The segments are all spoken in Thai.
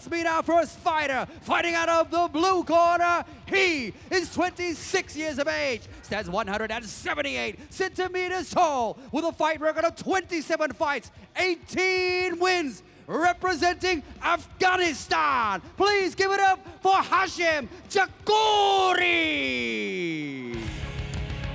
Let's meet our first fighter. Fighting out of the blue corner. He is 26 years of age, stands 178 centimeters tall, with a fight record of 27 fights, 18 wins. Representing Afghanistan. Please give it up for Hashim Jakuri.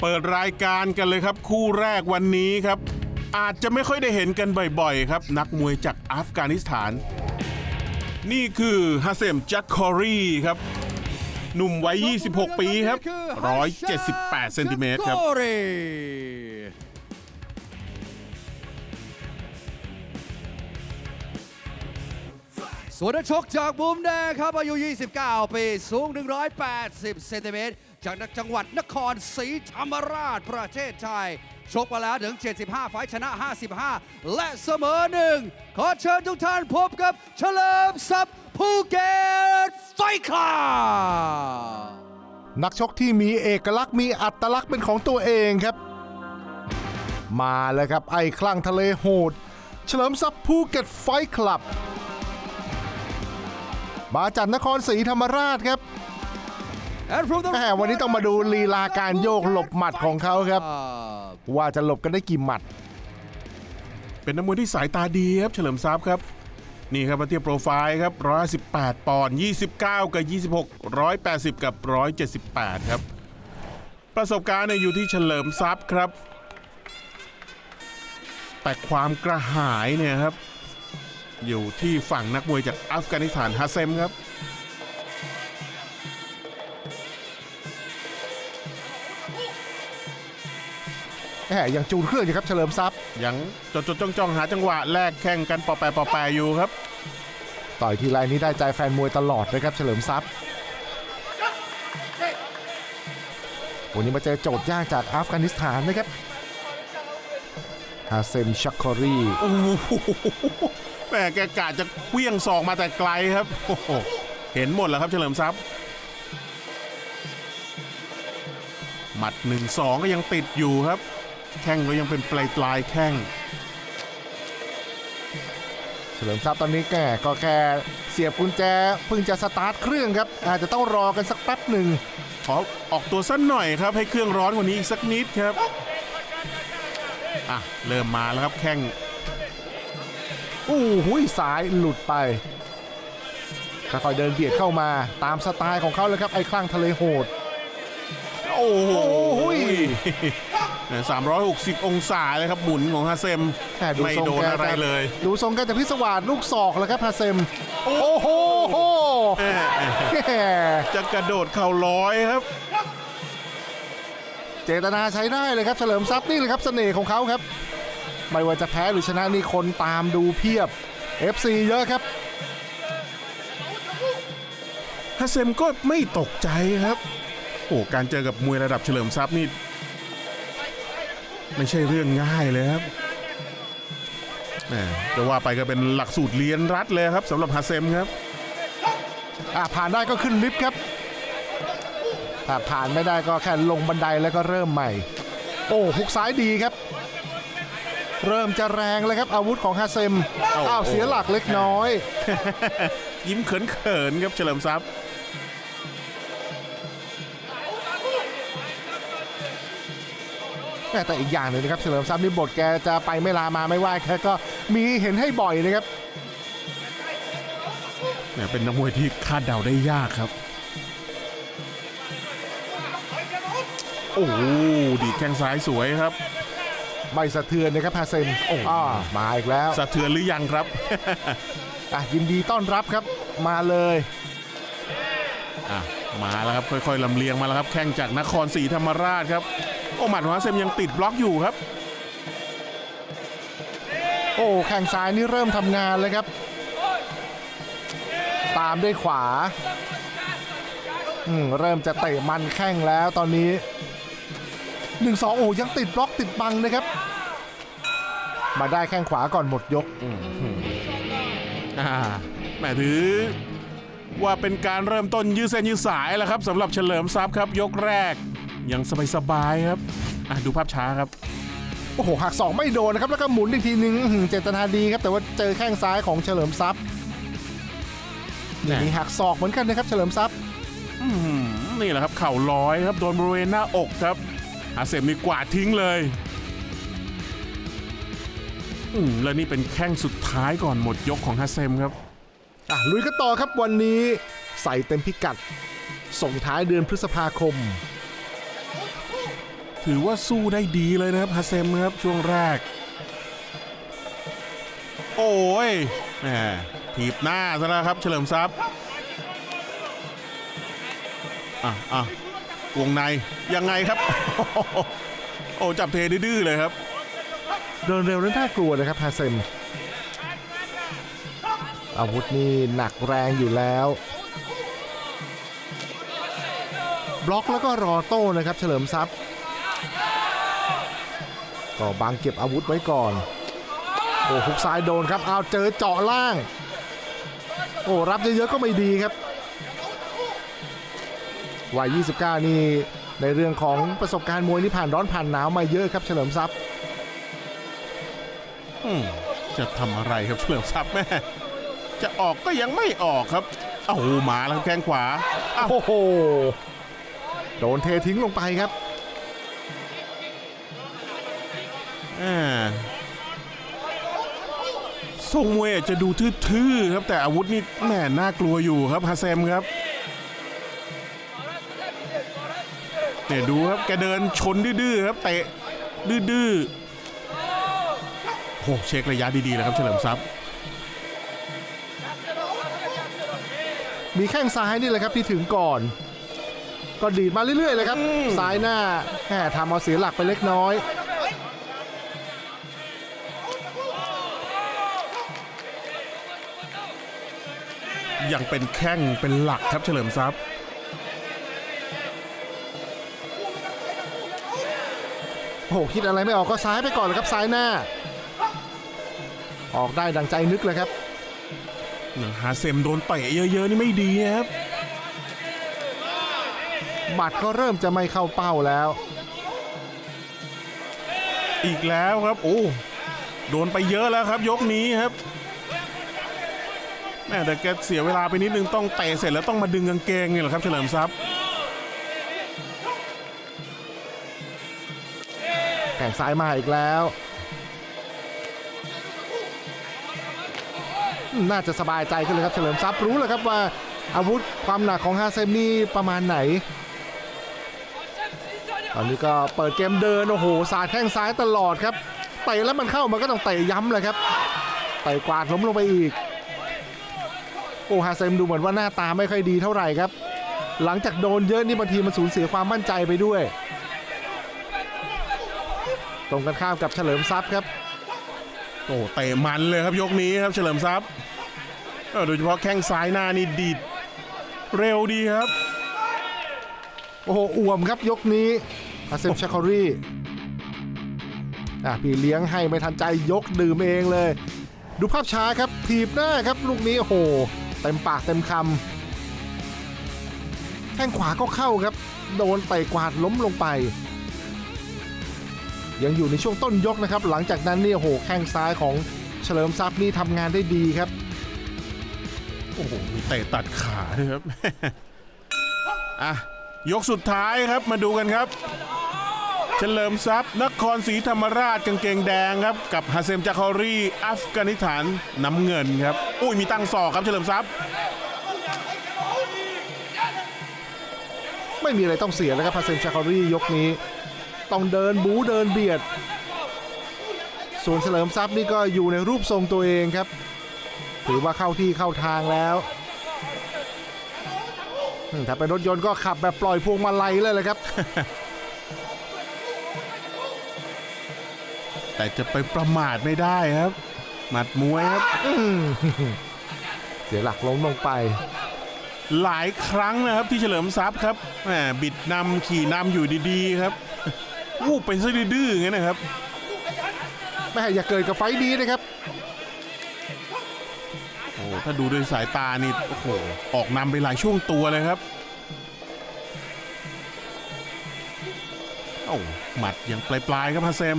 เปิดรายการกันเลยครับ คู่แรกวันนี้ครับ อาจจะไม่ค่อยได้เห็นกันบ่อยๆ ครับ นักมวยจากอัฟกานิสถาน นี่คือฮาเซมแจ็คคอรีครับ หนุ่มวัย 26 ปีครับ 178 เซนติเมตรครับ ส่วนนักชกจากมุมแดงครับอายุ 29 ปี สูง 180 เซนติเมตร จากจังหวัดนครศรีธรรมราชประเทศไทย ชกมาแล้วถึง 75 ไฟชนะ 55 และเสมอหนึ่ง ขอเชิญทุกท่านพบกับเฉลิมทรัพย์ภูเก็ตไฟคลับนักชกที่มีเอกลักษณ์มีอัตลักษณ์เป็นของตัวเองครับ มาเลยครับไอ้คลั่งทะเลโหด เฉลิมทรัพย์ภูเก็ตไฟคลับ มาจากนครศรีธรรมราชครับ And from the แหมวันนี้ต้องมาดูลีลาการโยกหลบหมัดของเขาครับ ว่าจะหลบกันได้กี่หมัด เป็นนักมวยที่สายตาดีครับ เฉลิมทรัพย์ครับ นี่ครับมาเทียบโปรไฟล์ครับ 118 ปอนด์ 29 กับ 26 180 กับ 178 ครับ ประสบการณ์เนี่ยอยู่ที่เฉลิมทรัพย์ครับ แต่ความกระหายเนี่ยครับ อยู่ที่ฝั่งนักมวยจากอัฟกานิสถานฮัสเซมครับแหมยังจูนเครื่องอยู่ครับเฉลิมทรัพย์ยังจดจดจ้องจ้องๆหาจังหวะแลกแข่งกันปอแปรปอแปรอยู่ครับ ต่อยทีไรนี้ได้ใจแฟนมวยตลอดนะครับเฉลิมทรัพย์วันนี้มาเจอโจทย์ยากจากอัฟกานิสถานนะครับฮาเซมชักคอรีโอ้โห แหมแกกะจะเคลี้ยงศอกมาแต่ไกลครับโอ้โหเห็นหมดแล้วครับเฉลิมทรัพย์หมัดหนึ่งสองก็ยังติดอยู่ครับ แข้งก็ยังเป็นปลายปลายๆแข้งเฉลิมทรัพย์ตอนนี้แกก็แค่เสียบกุญแจเพิ่งจะสตาร์ทเครื่องครับ อาจจะต้องรอกันสักแป๊บหนึ่งขอออกตัวสั้นหน่อยครับ ให้เครื่องร้อนกว่านี้อีกสักนิดครับอะเริ่มมาแล้วครับแข้ง อู้หุยสายหลุดไปค่อยๆเดินเบียดเข้ามาตามสไตล์ของเขาเลยครับไอ้คลั่งทะเลโหด โอ้โหโอ้ยสามร้อยหกสิบองศาเลยครับหมุนของฮาเซมแหม่ไม่ทรงโดนแกอะไรจเลย ดูทรงแกจะพิศวาสลูกศอกแล้วครับฮาเซม โอ้โหแหม่แหม่จะกระโดดเข่าร้อยครับ เจตนาใช้ได้เลยครับเฉลิมทรัพย์นี่เลยครับเสน่ห์ของเขาครับ ไม่ว่าจะแพ้หรือชนะนี่คนตามดูเพียบ FC เยอะครับฮาเซมก็ไม่ตกใจครับ โอ้การเจอกับมวยระดับเฉลิมทรัพย์นี่ ไม่ใช่เรื่องง่ายเลยครับแหมจะว่าไปก็เป็นหลักสูตรเรียนรัดเลยครับสำหรับฮาเซมครับอะผ่านได้ก็ขึ้นลิฟต์ครับถ้าผ่านไม่ได้ก็แค่ลงบันไดแล้วก็เริ่มใหม่ โอ้หุกซ้ายดีครับ เริ่มจะแรงเลยครับอาวุธของฮาเซมโอ้อ้าวเสียหลักเล็กน้อย ยิ้มเขินๆครับเฉลิมทรัพย์แม่แต่อีกอย่างหนึ่งนะครับเฉลิมทรัพย์นี่บทแกจะไปไม่ลามาไม่ไหวแค่ก็มีเห็นให้บ่อยนะครับเนี่ยเป็นนักมวยที่คาดเดาได้ยากครับ โอ้โหดีดแข้งซ้ายสวยครับ ไม่สะเทือนนะครับฮาเซมโอ้อ่ามาอีกแล้วสะเทือนหรือยังครับ อะยินดีต้อนรับครับ มาเลยอะมาแล้วครับค่อยๆลำเลียงมาแล้วครับ แข้งจากนครศรีธรรมราชครับ โอ้หมัดของฮาเซมยังติดบล็อกอยู่ครับ โอ้แข้งซ้ายนี่เริ่มทำงานเลยครับ ตามด้วยขวาอืมเริ่มจะเตะมันแข้งแล้วตอนนี้1นสองโอ้ยังติดบล็อกติดบังนะครับ มาได้แข้งขวาก่อนหมดยก อ่าแหมถือ ว่าเป็นการเริ่มต้นยืดเส้นยืดสายแล้วครับสำหรับเฉลิมทรัพย์ครับ ยกแรก ยังสบายๆครับอะดูภาพช้าครับ โอ้โหหักสองไม่โดนนะครับ แล้วก็หมุนอีกทีนึงอื้อหือเจตนาดีครับ แต่ว่าเจอแข้งซ้ายของเฉลิมทรัพย์นี่มีหักศอกเหมือนกันนะครับเฉลิมทรัพย์ อื้อหือนี่แหละครับเข่าลอยครับ โดนบริเวณหน้าอกครับฮาเซมนี่กวาดทิ้งเลย อืมและนี่เป็นแข้งสุดท้ายก่อนหมดยกของฮาเซมครับ อะลุยกันต่อครับวันนี้ใส่เต็มพิกัด ส่งท้ายเดือนพฤษภาคม ถือว่าสู้ได้ดีเลยนะครับฮาเซมครับช่วงแรก โอ้ยแหมถีบหน้าซะแล้วครับ เฉลิมทรัพย์อะอะวงในยังไงครับ โอ้จับเทดื้อๆเลยครับ เดินเร็วและน่ากลัวนะครับฮาเซมอาวุธนี่หนักแรงอยู่แล้ว บล็อกแล้วก็รอโต้นะครับ เฉลิมทรัพย์ก็บังเก็บอาวุธไว้ก่อน โอ้หุกซ้ายโดนครับเอาเจอเจาะล่าง โอ้รับเยอะๆก็ไม่ดีครับวัย 29 นี่ในเรื่องของประสบการณ์มวยนี่ผ่านร้อนผ่านหนาวมาเยอะครับเฉลิมทรัพย์ จะทำอะไรครับเฉลิมทรัพย์แม่ จะออกก็ยังไม่ออกครับ เอ้าหมาแล้วครับแข้งขวาอ้าวโอ้โหโดนเททิ้งลงไปครับอ่าทรงมวยอาจจะดูทื่อๆครับ แต่อาวุธนี่แหม่น่ากลัวอยู่ครับฮาเซมครับเนี่ยดูครับแกเดินชนดื้อๆครับเตะดื้อๆโอ้เช็คระยะดีๆแล้วครับเฉลิมทรัพย์ มีแข้งซ้ายนี่แหละครับที่ถึงก่อน ก็ดีดมาเรื่อยๆเลยครับ ซ้ายหน้าแหมทำเอาเสียหลักไปเล็กน้อย ยังเป็นแข้งเป็นหลักครับเฉลิมทรัพย์โอ้โหคิดอะไรไม่ออกก็ซ้ายไปก่อนเลยครับซ้ายหน้า ออกได้ดังใจนึกเลยครับฮาเซมโดนเตะเยอะๆนี่ไม่ดีครับหมัดก็เริ่มจะไม่เข้าเป้าแล้ว อีกแล้วครับโอ้โดนไปเยอะแล้วครับยกนี้ครับแม่แต่แกเสียเวลาไปนิดนึงต้องเตะเสร็จแล้วต้องมาดึงกางเกงนี่แหละครับเฉลิมทรัพย์แข่งซ้ายมาอีกแล้ว น่าจะสบายใจขึ้นเลยครับเฉลิมทรัพย์รู้แล้วครับว่าอาวุธความหนักของฮาเซมนี่ประมาณไหนตอนนี้ก็เปิดเกมเดินโอ้โหสาดแข้งซ้ายตลอดครับเตะแล้วมันเข้ามันก็ต้องเตะย้ำเลยครับเตะกวาดล้มลงไปอีกโอ้ฮาเซมดูเหมือนว่าหน้าตาไม่ค่อยดีเท่าไหร่ครับ หลังจากโดนเยอะนี่บางทีมันสูญเสียความมั่นใจไปด้วย ตรงกันข้ามกับเฉลิมทรัพย์ครับ อ้เตะมันเลยครับยกนี้ครับเฉลิมทรัพย์โดยเฉพาะแข้งซ้ายหน้านี่ดีดเร็วดีครับ โอ้โหอ่วมครับยกนี้อาเซมชาคอรี่อะพี่เลี้ยงให้ไม่ทันใจยกดื่มเองเลย ดูภาพช้าครับถีบหน้าครับลูกนี้โอ้โหเต็มปากเต็มคำแข้งขวาก็เข้าครับ โดนเตะกวาดล้มลงไป ยังอยู่ในช่วงต้นยกนะครับ หลังจากนั้นเนี่ยโอ้โหแข้งซ้ายของเฉลิมทรัพย์นี่ทำงานได้ดีครับ โอ้โหมีเตะตัดขาด้วยครับ อะ ยกสุดท้ายครับมาดูกันครับ เฉลิมทรัพย์นครศรีธรรมราชกางเกงแดงครับ กับฮาเซมจาคอรีอัฟกานิสถานน้ำเงินครับ อุ้ยมีตั้งศอกครับเฉลิมทรัพย์ไม่มีอะไรต้องเสียแล้วครับพาเซมชาคอรี่ยกนี้ ต้องเดินบู๊เดินเบียด ส่วนเฉลิมทรัพย์นี่ก็อยู่ในรูปทรงตัวเองครับ ถือว่าเข้าที่เข้าทางแล้วอืมถ้าเป็นรถยนต์ก็ขับแบบปล่อยพวงมาลัยเลยเลยครับ แต่จะไปประมาทไม่ได้ครับ หมัดมวยครับอืมเสียหลักล้มลงไป หลายครั้งนะครับที่เฉลิมทรัพย์ครับแหมบิดนำขี่นำอยู่ดีๆครับ วูบไปซะดื้อๆอย่างนั้นนะครับไม่ให้อย่าเกิดกับไฟต์นี้นะครับโอ้ถ้าดูด้วยสายตานี่โอ้โหออกนำไปหลายช่วงตัวเลยครับโอ้หมัดยังปลายๆครับฮาเซม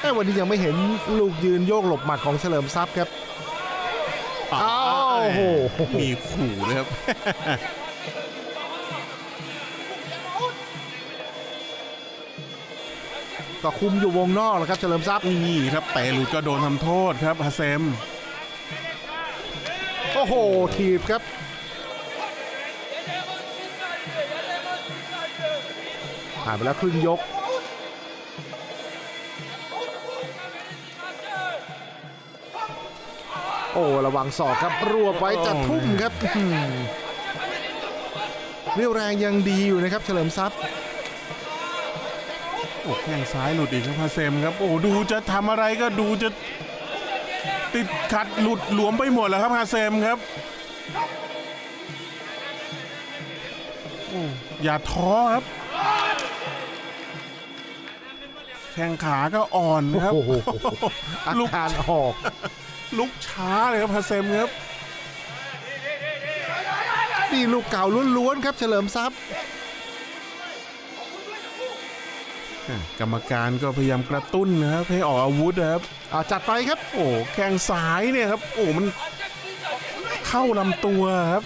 แต่วันนี้ยังไม่เห็นลูกยืนโยกหลบหมัดของเฉลิมทรัพย์ครับอ้าวโหมีขู่นะครับ ก็คุมอยู่วงนอกแล้วครับเฉลิมทรัพย์นี่ครับเตะหลุดก็โดนทำโทษครับฮาเซมโอ้โหถีบครับผ่านไปแล้วครึ่งยกโอ้ระวังศอกครับรวบไว้จะทุ่มครับอื้อหือเรียวแรงยังดีอยู่นะครับ เฉลิมทรัพย์โอ้แข้งซ้ายหลุดอีกครับฮาเซมครับ โอ้ดูจะทำอะไรก็ดูจะติดขัดหลุดหลวมไปหมดแล้วครับฮาเซมครับโอ้อย่าท้อครับ แข้งขาก็อ่อนนะครับ โอ้โหอาลุกการออก ลุกช้าเลยครับฮาเซมครับ นี่ลูกเก่าล้วนๆครับเฉลิมทรัพย์ กรรมการก็พยายามกระตุ้นนะครับให้ออกอาวุธนะครับเอาจัดไปครับ โอ้แข้งซ้ายเนี่ยครับ โอ้มันเข้าลำตัวครับ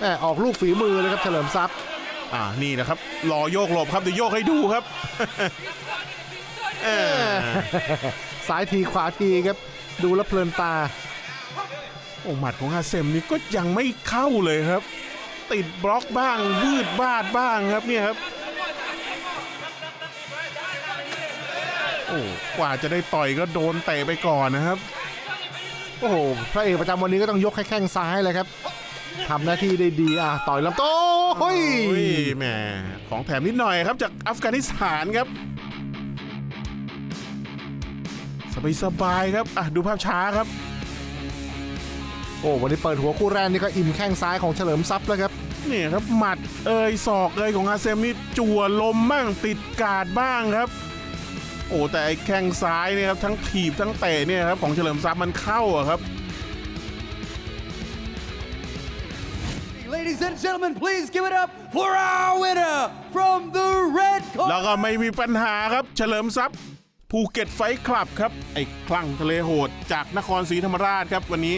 แหมออกลูกฝีมือเลยครับเฉลิมทรัพย์อ่านี่นะครับรอโยกหลบครับเดี๋ยวโยกให้ดูครับเออซ้ายทีขวาทีครับ ดูแลวเพลินตา โอ้หมัดของฮาเซมนี่ก็ยังไม่เข้าเลยครับ ติดบล็อกบ้างวืดบาดบ้างครับเนี่ยครับโอ้กว่าจะได้ต่อยก็โดนเตะไปก่อนนะครับ โอ้โหพระเอกประจำวันนี้ก็ต้องยกให้แข้งซ้ายเลยครับทำหน้าที่ได้ดีอะต่อยลำโต้โอ้ยแหมของแถมนิดหน่อยครับจากอัฟกานิสถานครับ สบายสบายๆครับอะดูภาพช้าครับ โอ้วันนี้เปิดหัวคู่แรกนี่ก็อิ่มแข้งซ้ายของเฉลิมทรัพย์แล้วครับนี่ครับหมัดเอยศอกเอยของอาเซมนี่จั่วลมบ้างติดกาดบ้างครับ โอ้แต่ไอ้แข้งซ้ายเนี่ยครับทั้งถีบทั้งเตะเนี่ยครับของเฉลิมทรัพย์มันเข้าอะครับ Ladies and gentlemen, please give it up for our winner from the red แล้ corner. วก็ไม่มีปัญหาครับเฉลิมทรัพย์ภูเก็ตไฟท์คลับครับ ไอ้คลั่งทะเลโหดจากนครศรีธรรมราชครับวันนี้